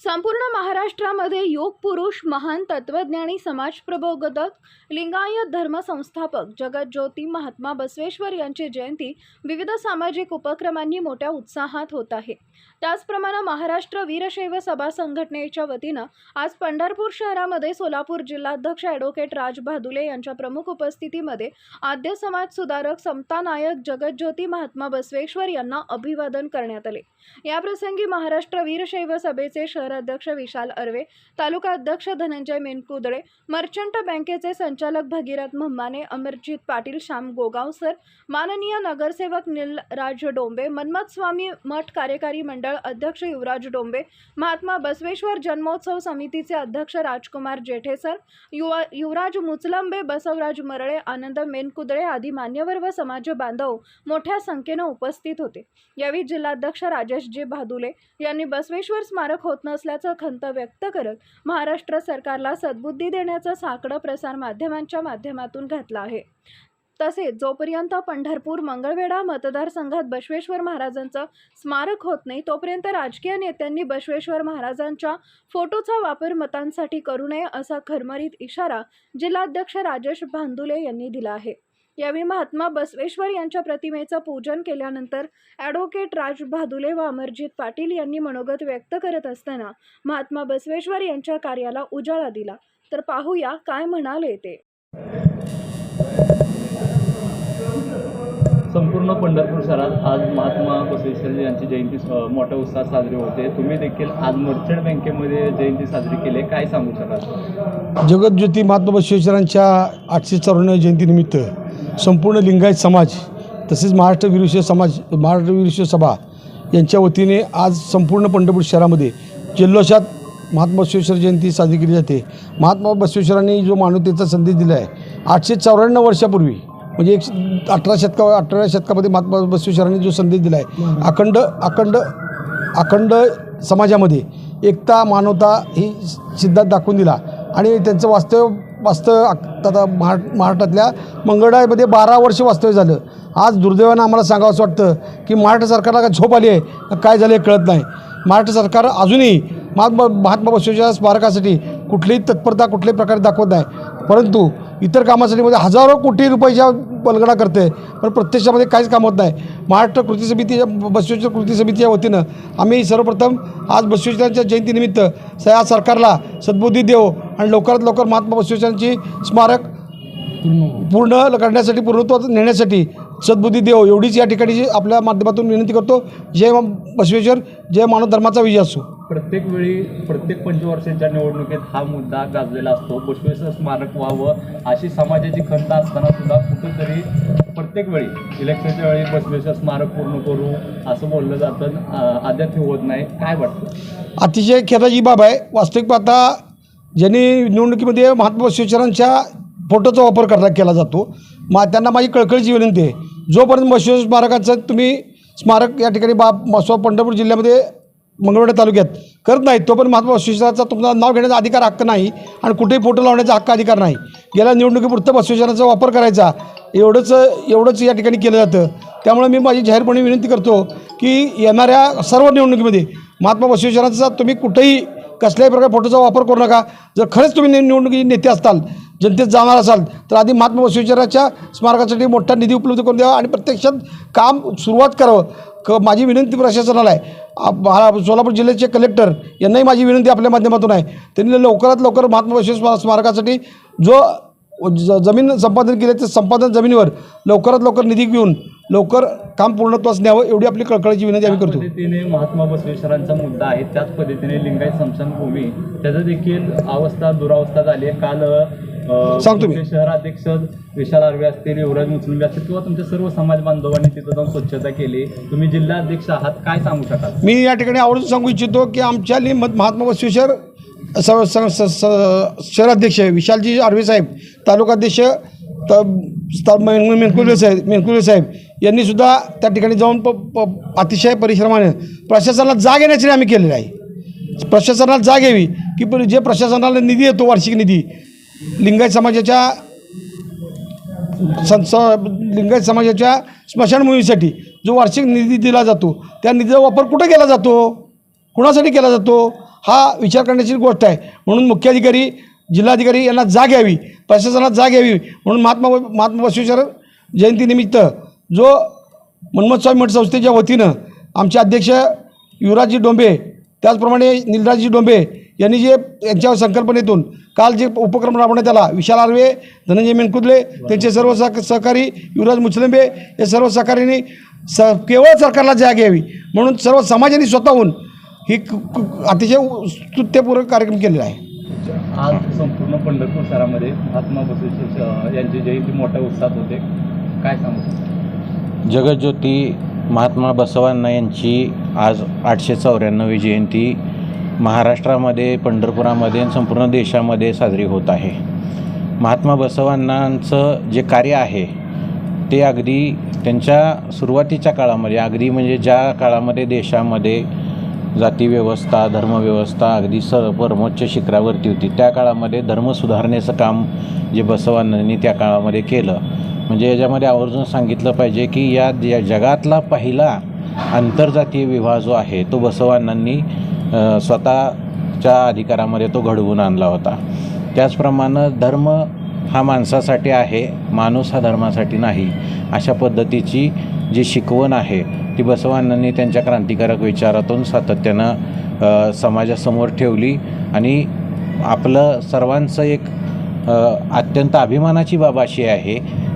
संपूर्ण महाराष्ट्रामध्ये योग पुरुष महान तत्वज्ञानी समाजप्रबोधक लिंगायत धर्म संस्थापक जगज्योती महात्मा बसवेश्वर यांची जयंती विविध सामाजिक उपक्रमांनी मोठ्या उत्साहात होत आहे. त्याचप्रमाणे महाराष्ट्र वीरशैव सभा संघटनेच्या वतीनं आज पंढरपूर शहरामध्ये सोलापूर जिल्हाध्यक्ष ॲडव्होकेट राज भादुले यांच्या प्रमुख उपस्थितीमध्ये आद्य समाज सुधारक समता नायक जगज्योती महात्मा बसवेश्वर यांना अभिवादन करण्यात आले. याप्रसंगी महाराष्ट्र वीरशैव सभेचे शहराध्यक्ष विशाल अर्वे तालुका अध्यक्ष धनंजय मेनकुदळे मर्चंट बँकेचे संचालक भगीरथ म्हम्माने अमरजित पाटील श्याम गोगावसर माननीय नगरसेवक नीलराज डोंबे मन्मथ स्वामी मठ कार्यकारी मंडळ अध्यक्ष युवराज डोंबे महात्मा बसवेश्वर जन्मोत्सव समितीचे अध्यक्ष राजकुमार जेठेसर युवा युवराज मुचलंबे बसवराज मरळे आनंद मेनकुदळे आदी मान्यवर व समाज बांधव मोठ्या संख्येनं उपस्थित होते. यावेळी जिल्हाध्यक्ष राजेश राजेशजी भादुले यांनी बसवेश्वर स्मारक होत नसल्याचं खंत व्यक्त करत महाराष्ट्र सरकारला सद्बुद्धी देण्याचं साकडं प्रसार माध्यमांच्या माध्यमातून घातलं आहे. तसेच जोपर्यंत पंढरपूर मंगळवेढा मतदारसंघात बसवेश्वर महाराजांचं स्मारक होत नाही तोपर्यंत राजकीय नेत्यांनी बसवेश्वर महाराजांच्या फोटोचा वापर मतांसाठी करू नये असा खरमरीत इशारा जिल्हाध्यक्ष राजेश भांदुले यांनी दिला आहे. यावेळी महात्मा बसवेश्वर यांच्या प्रतिमेचं पूजन केल्यानंतर ॲडव्होकेट राज भादुले व अमरजित पाटील यांनी मनोगत व्यक्त करत असताना महात्मा बसवेश्वर यांच्या कार्याला उजाळा दिला. तर पाहूया काय म्हणाले ते. संपूर्ण पंढरपूर शहरात आज महात्मा बसवेश्वर यांची जयंती मोठ्या उत्साहात साजरी होते. तुम्ही देखील आज मर्चंट बँकेमध्ये जयंती साजरी केली. काय सांगू शकाल? जगज्योती महात्मा बसवेश्वरांच्या आठशे चौऱ्याण्णव जयंतीनिमित्त संपूर्ण लिंगायत समाज तसेच महाराष्ट्र विरुष्य समाज महाराष्ट्र विरुष्य सभा यांच्या वतीने आज संपूर्ण पंढरपूर शहरामध्ये जल्लोषात महात्मा बसवेश्वर जयंती साजरी केली जाते. महात्मा बसवेश्वरांनी जो मानवतेचा संदेश दिला आहे आठशे चौऱ्याण्णव वर्षापूर्वी म्हणजे एक अठरा शतका अठराव्या शतकामध्ये महात्मा बसवेश्वरांनी जो संदेश दिला आहे अखंड अखंड अखंड समाजामध्ये एकता मानवता ही सिद्धांत दाखवून दिला. आणि त्यांचं वास्तव वास्तव्य आता महा महाराष्ट्रातल्या मंगळामध्ये बारा वर्ष वास्तव्य झालं. आज दुर्दैवानं आम्हाला सांगावं असं वाटतं की महाराष्ट्र सरकारला काय झोप आली आहे? काय झालं हे कळत नाही. महाराष्ट्र सरकार अजूनही महात्मा महात्मा बसवेच्या स्मारकासाठी कुठलीही तत्परता कुठल्याही प्रकारे दाखवत नाही. परंतु इतर कामासाठी म्हणजे हजारो कोटी रुपयाच्या बलगडा करते पण प्रत्यक्षामध्ये काहीच काम होत नाही. महाराष्ट्र कृती समितीच्या बसवेश्वर कृती समितीच्या वतीनं आम्ही सर्वप्रथम आज बसवेश्वरांच्या जयंतीनिमित्त स- या सरकारला सद्बुद्धी देऊ आणि लवकरात लवकर महात्मा बसवेश्वरांची स्मारक पूर्ण करण्यासाठी पूर्णत्वात नेण्यासाठी सद्बुद्धी देव एवढीच या ठिकाणी जी आपल्या माध्यमातून विनंती करतो. जय बसवेश्वर जय मानव धर्माचा विजय असो. प्रत्येक वेळी प्रत्येक पंचवर्षांच्या निवडणुकीत हा मुद्दा गाजलेला असतो. बसवेश्वर स्मारक व्हावं अशी समाजाची खंत असताना सुद्धा कुठेतरी प्रत्येक वेळी इलेक्शनच्या वेळी बसवेश्वर स्मारक पूर्ण करू असं बोललं जातं. अद्याप हे होत नाही. काय वाटतं? अतिशय खेदाची बाब आहे. वास्तविक पाहता ज्यांनी निवडणुकीमध्ये महात्मा बसवेश्वरांच्या फोटोचा वापर करला केला जातो मा त्यांना माझी कळकळीची विनंती आहे. जोपर्यंत बसवेश्वर स्मारकाचं तुम्ही स्मारक या ठिकाणी बाप मसवा पंढरपूर जिल्ह्यामध्ये मंगळवेढा तालुक्यात करत नाही तोपर्यंत महात्मा बसवेश्वराचा तुमचा नाव घेण्याचा अधिकार हक्क नाही आणि कुठेही फोटो लावण्याचा हक्क अधिकार नाही. गेल्या निवडणुकीपुरतं बसवेश्वराचा वापर करायचा. एवढंच एवढंच या ठिकाणी केलं जातं. त्यामुळे मी माझी जाहीरपणे विनंती करतो की येणाऱ्या सर्व निवडणुकीमध्ये महात्मा बसवेश्वरांचा तुम्ही कुठेही कसल्याही प्रकारे फोटोचा वापर करू नका. जर खरंच तुम्ही निवडणुकीचे निवडणुकी नेते असताल जनतेत जाणार असाल तर आधी महात्मा बसवेश्वराच्या स्मारकासाठी मोठा निधी उपलब्ध करून द्यावा आणि प्रत्यक्षात काम सुरुवात करावं. क माझी विनंती प्रशासनाला आहे. सोलापूर जिल्ह्याचे कलेक्टर यांनाही माझी विनंती आपल्या माध्यमातून आहे. त्यांनी लवकरात लवकर महात्मा बसवेश्वर स्मारकासाठी जो ज जमीन संपादन केले ते संपादन जमिनीवर लवकरात लवकर निधी घेऊन लवकर काम पूर्णत्वास न्यावं एवढी आपली कळकळीची विनंती आम्ही करतो. पद्धतीने महात्मा बसवेश्वरांचा मुद्दा आहे. त्याच पद्धतीने लिंगायत स्मशानभूमी त्याचं देखील अवस्था दुरावस्था झाली आहे. काल सांगतो मी. शहराध्यक्ष विशाल आर्वे असतील युवराज मुस्लिम असतील किंवा तुमच्या सर्व समाज बांधवांनी तिथं जाऊन स्वच्छता केली. तुम्ही जिल्हाध्यक्ष आहात काय सांगू शकाल? मी या ठिकाणी आवर्जून सांगू इच्छितो की आमच्या महात्मा बसवेश्वर शहराध्यक्ष विशालजी आर्वे साहेब तालुकाध्यक्ष मेनकुले साहेब मेनकुले साहेब यांनी सुद्धा त्या ठिकाणी जाऊन प प अतिशय परिश्रमाने प्रशासनाला जाग येण्यासाठी आम्ही केलेलं आहे. प्रशासनाला जाग यावी की जे प्रशासनाला निधी येतो वार्षिक निधी लिंगायत समाजाच्या संस लिंगायत समाजाच्या स्मशानभूमीसाठी जो वार्षिक निधी दिला जातो त्या निधीचा वापर कुठं केला जातो? कुणासाठी केला जातो? हा विचार करण्याची गोष्ट आहे. म्हणून मुख्याधिकारी जिल्हाधिकारी यांना जाग यावी प्रशासनात जाग यावी. म्हणून महात्मा महात्मा बसवेश्वर जयंतीनिमित्त जो मनमोहन स्वामी मठ संस्थेच्या वतीनं आमचे अध्यक्ष युवराजजी डोंबे त्याचप्रमाणे निलराजजी डोंबे यांनी जे यांच्या संकल्पनेतून काल जे उपक्रम राबवण्यात आला विशाल आर्वे धनंजय मेनकुदले त्यांचे सर्व सह सहकारी युवराज मुचलंबे या सर्व सहकाऱ्यांनी स केवळ सरकारला जाग यावी म्हणून सर्व समाजाने स्वतःहून ही अतिशय स्तुत्यपूर्वक कार्यक्रम केलेला आहे. आज संपूर्ण पंढरपूर शहरामध्ये महात्मा बसवेश्वर यांची जयंती मोठ्या उत्साहात होते. काय सांगू जगज्योती महात्मा बसवांना यांची आज आठशे चौऱ्याण्णवी जयंती महाराष्ट्रामध्ये पंढरपुरामध्ये आणि संपूर्ण देशामध्ये साजरी होत आहे. महात्मा बसवांनांचं जे कार्य आहे ते अगदी त्यांच्या सुरुवातीच्या काळामध्ये अगदी म्हणजे ज्या काळामध्ये देशामध्ये जातीव्यवस्था धर्मव्यवस्था अगदी स परमोच्च शिखरावरती होती त्या काळामध्ये धर्म सुधारणेचं काम जे बसवांनी त्या काळामध्ये केलं. म्हणजे याच्यामध्ये आवर्जून सांगितलं पाहिजे की या जगातला पहिला आंतरजातीय विवाह जो आहे तो बसवांनांनी स्वतःच्या अधिकारामध्ये तो घडवून आणला होता. त्याचप्रमाणे धर्म हा माणसासाठी आहे माणूस हा धर्मासाठी नाही अशा पद्धतीची जी शिकवण आहे ती बसवानांनी त्यांच्या क्रांतिकारक विचारातून सातत्यानं समाजासमोर ठेवली आणि आपलं सर्वांचं एक अत्यंत अभिमानाची बाब अशी आहे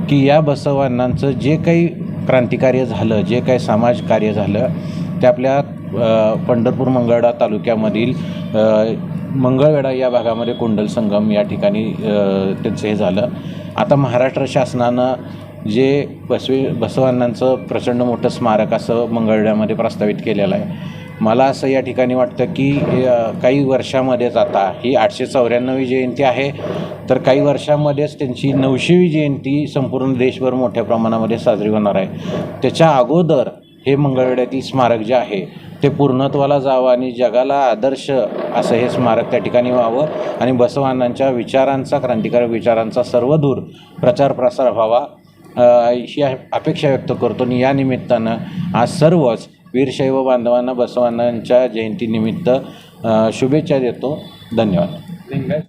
की या बसवानांचं जे काही क्रांतिकार्य झालं जे काही समाजकार्य झालं ते आपल्या पंढरपूर मंगळवेढा तालुक्यामधील मंगळवेढा या भागामध्ये कुंडल संगम या ठिकाणी त्यांचं हे झालं. आता महाराष्ट्र शासनानं जे बसवे बसवांनांचं प्रचंड मोठं स्मारक असं मंगळवेढ्यामध्ये प्रस्तावित केलेलं आहे. मला असं या ठिकाणी वाटतं की काही वर्षामध्येच आता ही आठशे चौऱ्याण्णवी जयंती आहे तर काही वर्षामध्येच त्यांची नऊशेवी जयंती संपूर्ण देशभर मोठ्या प्रमाणामध्ये साजरी होणार आहे. त्याच्या अगोदर हे मंगळवेड्यातील स्मारक जे आहे ते पूर्णत्वाला जावं आणि जगाला आदर्श असं हे स्मारक त्या ठिकाणी व्हावं आणि बसवानांच्या विचारांचा क्रांतिकारक विचारांचा सर्वदूर प्रचार प्रसार व्हावा अशी ही अपेक्षा व्यक्त करतो आणि या निमित्तानं आज सर्वच वीरशैव बांधवांना बसवानांच्या जयंतीनिमित्त शुभेच्छा देतो. धन्यवाद.